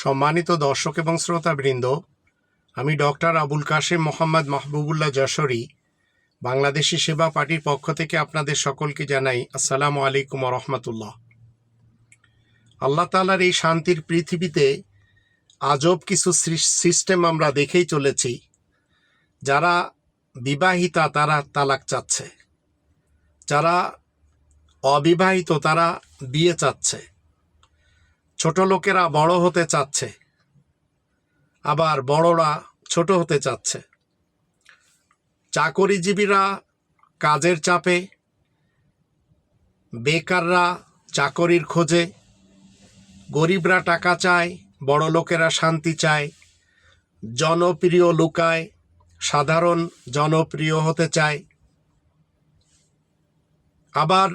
সম্মানিত দর্শক এবং শ্রোতাবৃন্দ, আমি ডক্টর আবুল কাশেম মোহাম্মদ মাহবুবুল্লাহ যশোরী, বাংলাদেশি সেবা পার্টির পক্ষ থেকে আপনাদের সকলকে জানাই আসসালামু আলাইকুম রহমতুল্লাহ। আল্লাহ তালার এই শান্তির পৃথিবীতে আজব কিছু সিস্টেম আমরা দেখেই চলেছি, যারা বিবাহিতা তারা তালাক চাচ্ছে, যারা অবিবাহিত তারা বিয়ে চাচ্ছে। ছোট লোকেরা বড় হতে চাচ্ছে। আবার বড়রা ছোট হতে চাচ্ছে। চাকরিজীবীরা কাজের চাপে, বেকাররা চাকরির খোঁজে, গরিবরা টাকা চায়, বড় লোকেরা শান্তি চায়, জনপ্রিয় লুকায়, সাধারণ জনপ্রিয় হতে চায়। আবার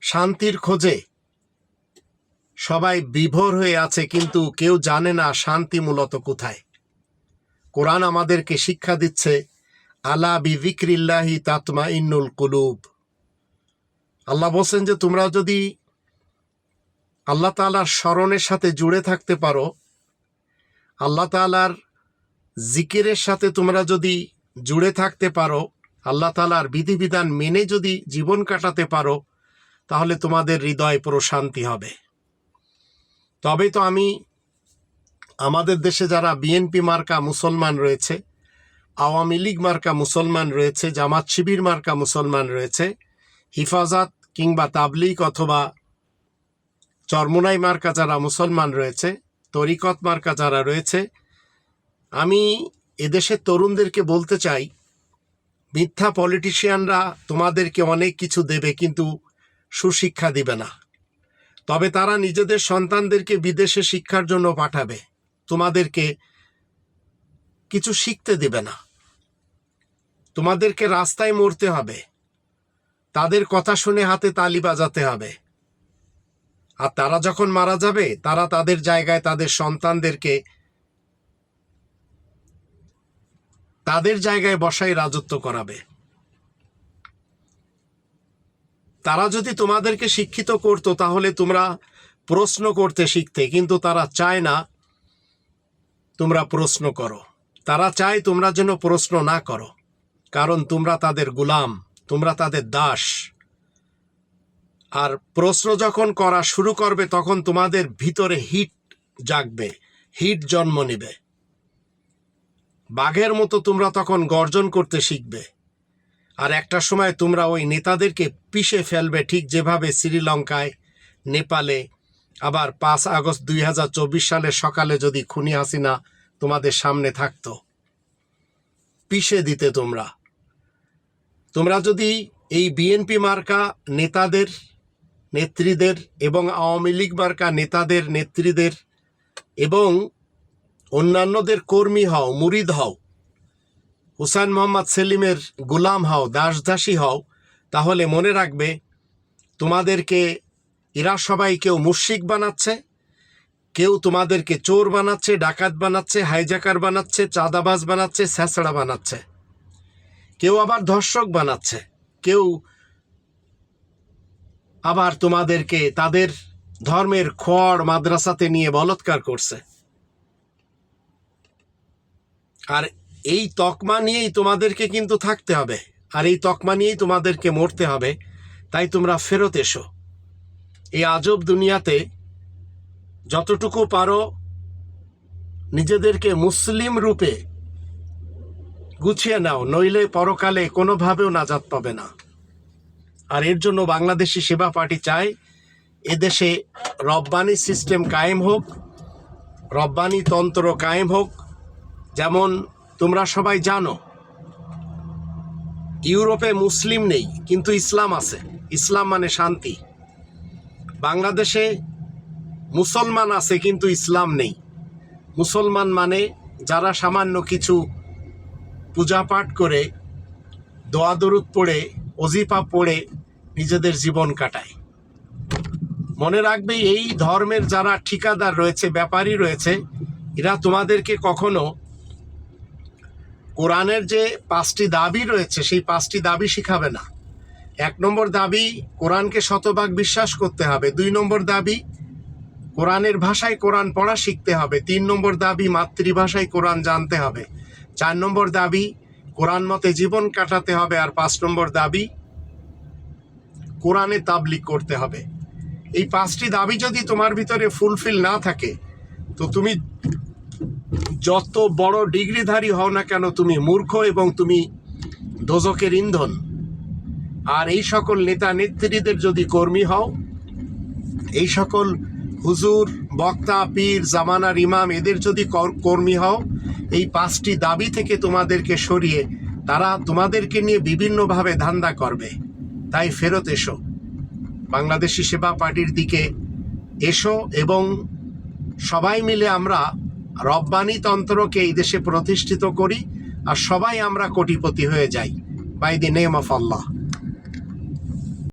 শান্তির খোঁজে সবাই বিভোর হয়ে আছে, কিন্তু কেউ জানে না শান্তি মূলত কোথায়। কোরআন আমাদেরকে শিক্ষা দিচ্ছে, আলা বিবিক্রিল্লাহি তাতমা ইন্নুল কুলুব। আল্লাহ বলছেন যে, তোমরা যদি আল্লাহ তালার স্মরণের সাথে জুড়ে থাকতে পারো, আল্লাহ তালার জিকিরের সাথে তোমরা যদি জুড়ে থাকতে পারো, আল্লাহ তালার বিধিবিধান মেনে যদি জীবন কাটাতে পারো, তাহলে তোমাদের হৃদয় প্রশান্তি হবে। তবে তো আমি আমাদের দেশে যারা বিএনপি মার্কা মুসলমান রয়েছে, আওয়ামী লীগ মার্কা মুসলমান রয়েছে, জামাত শিবির মার্কা মুসলমান রয়েছে, হিফাজত কিংবা তাবলিগ অথবা চরমোনাই মার্কা যারা মুসলমান রয়েছে, তরিকত মার্কা যারা রয়েছে, আমি এদেশের তরুণদেরকে বলতে চাই, মিথ্যা পলিটিশিয়ানরা তোমাদেরকে অনেক কিছু দেবে কিন্তু সুশিক্ষা দিবে না। তবে তারা নিজেদের সন্তানদেরকে বিদেশে শিক্ষার জন্য পাঠাবে। তোমাদেরকে কিছু শিখতে দেবে না। তোমাদেরকে রাস্তায় মরতে হবে। তাদের কথা শুনে হাতে তালি বাজাতে হবে। আর তারা যখন মারা যাবে, তারা তাদের জায়গায় তাদের সন্তানদেরকে তাদের জায়গায় বসাই রাজত্ব করাবে। তারা যদি তোমাদেরকে শিক্ষিত করতো, তাহলে তোমরা প্রশ্ন করতে শিখতে, কিন্তু তারা চায় না তোমরা প্রশ্ন করো। তারা চায় তোমরা যেন প্রশ্ন না করো, কারণ তোমরা তাদের গুলাম, তোমরা তাদের দাস। আর প্রশ্ন যখন করা শুরু করবে, তখন তোমাদের ভিতরে হিট জাগবে, হিট জন্ম নেবে। বাঘের মতো তোমরা তখন গর্জন করতে শিখবে। আর একটা সময় তোমরা ওই নেতাদেরকে পিষে ফেলবে ঠিক যেভাবে শ্রীলঙ্কায়, নেপালে। আবার পাঁচ আগস্ট দুই হাজার চব্বিশ সালের সকালে যদি খুনি হাসিনা তোমাদের সামনে থাকতো। পিষে দিতে তোমরা। তোমরা যদি এই বিএনপি মার্কা নেতাদের, নেত্রীদের এবং আওয়ামী লীগ মার্কা নেতাদের, নেত্রীদের এবং অন্যান্যদের কর্মী হও, মুরিদ হও হুসাইন মোহাম্মদ সেলিমের গুলাম হও, দাসদাসী হও, তাহলে মনে রাখবে তোমাদেরকে এরা সবাই কেউ মুশিক বানাচ্ছে, কেউ তোমাদেরকে চোর বানাচ্ছে, ডাকাত বানাচ্ছে, হাইজাকার বানাচ্ছে, চাঁদাবাজ বানাচ্ছে স্যাঁচড়া বানাচ্ছে। কেউ আবার ধর্ষক বানাচ্ছে, কেউ আবার তোমাদেরকে তাদের ধর্মের খড় মাদ্রাসাতে নিয়ে বলৎকার করছে। আর এই তকমা নিয়েই তোমাদেরকে কিন্তু থাকতে হবে। আর এই তকমা নিয়েই তোমাদেরকে মরতে হবে। তাই তোমরা ফেরত এসো। এই আজব দুনিয়াতে যতটুকু পারো নিজেদেরকে মুসলিম রূপে গুছিয়ে নাও, নইলে পরকালে কোনোভাবেও নাজাত পাবে না। আর এর জন্য বাংলাদেশি সেবা পার্টি চায় এদেশে রব্বানি সিস্টেম কায়েম হোক, রব্বানি তন্ত্র কায়েম হোক, যেমন তোমরা সবাই জানো, ইউরোপে মুসলিম নেই, কিন্তু ইসলাম আছে। ইসলাম মানে শান্তি। বাংলাদেশে মুসলমান আছে, কিন্তু ইসলাম নেই। মুসলমান মানে যারা সামান্য কিছু পূজা পাঠ করে, দোয়া দরুদ পড়ে অজিফা পড়ে, নিজেদের জীবন কাটায়। মনে রাখবে, এই ধর্মের যারা ঠিকাদার রয়েছে, ব্যাপারী রয়েছে, এরা তোমাদেরকে কখনো কোরআনের যে পাঁচটি দাবি রয়েছে, সেই পাঁচটি দাবি শিখাবে না। এক নম্বর দাবি, কোরআনকে শতভাগ বিশ্বাস করতে হবে। দুই নম্বর দাবি, কোরআনের ভাষায় কোরআন পড়া শিখতে হবে। তিন নম্বর দাবি, মাতৃভাষায় কোরআন জানতে হবে। চার নম্বর দাবি, কোরআন মতে জীবন কাটাতে হবে। আর পাঁচ নম্বর দাবি, কোরআনে তাবলিক করতে হবে। এই পাঁচটি দাবি যদি তোমার ভিতরে ফুলফিল না থাকে, তো তুমি যত বড় ডিগ্রিধারী হও না কেন, তুমি মূর্খ এবং তুমি দোজকের ইন্ধন। আর এই সকল নেতা নেত্রীদের যদি কর্মী হও, এই সকল হুজুর, বক্তা, পীর, জামানার ইমাম, এদের যদি কর- কর্মী হও, এই পাঁচটি দাবি থেকে তোমাদেরকে সরিয়ে তারা তোমাদেরকে নিয়ে বিভিন্নভাবে ধান্দা করবে। তাই ফেরত এসো। বাংলাদেশি সেবা পার্টির দিকে এসো এবং সবাই মিলে আমরা রব্বানি তন্ত্রকে এই দেশে প্রতিষ্ঠিত করি আর সবাই আমরা কোটিপতি হয়ে যাই। By the name of Allah